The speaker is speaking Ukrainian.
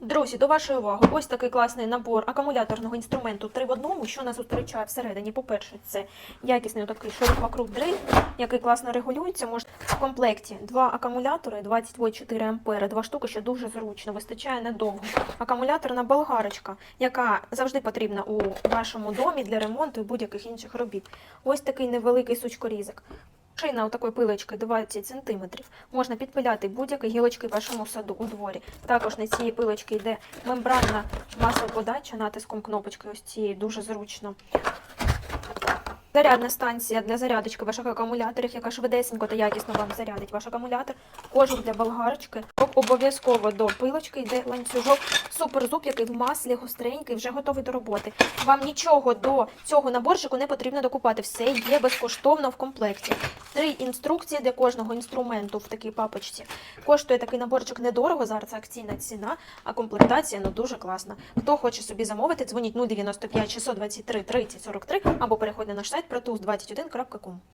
Друзі, до вашої уваги, ось такий класний набор акумуляторного інструменту 3 в одному, що нас зустрічає всередині. По-перше, це якісний такий шурик вокруг дриль, який класно регулюється. Може в комплекті два акумулятори, 20 вольт 4 ампери, два штуки, що дуже зручно, вистачає надовго. Акумуляторна болгарочка, яка завжди потрібна у вашому домі для ремонту і будь-яких інших робіт. Ось такий невеликий сучкорізик. Шина у такої пилочки 20 см. Можна підпиляти будь-які гілочки в вашому саду у дворі. Також на цієї пилочки йде мембранна маслоподача натиском кнопочки. Ось цієї дуже зручно. Зарядна станція для зарядочки ваших акумуляторів, яка швидесенько та якісно вам зарядить ваш акумулятор. Кожух для болгарочки. Обов'язково до пилочки йде ланцюжок. Суперзуб, який в маслі гостренький, вже готовий до роботи. Вам нічого до цього наборчику не потрібно докупати. Все є безкоштовно в комплекті. Три інструкції для кожного інструменту в такій папочці. Коштує такий наборчик недорого. Зараз акційна ціна, а комплектація ну дуже класна. Хто хоче собі замовити, дзвоніть 095 623 30 43 або переходь на наш сайт protus21.com.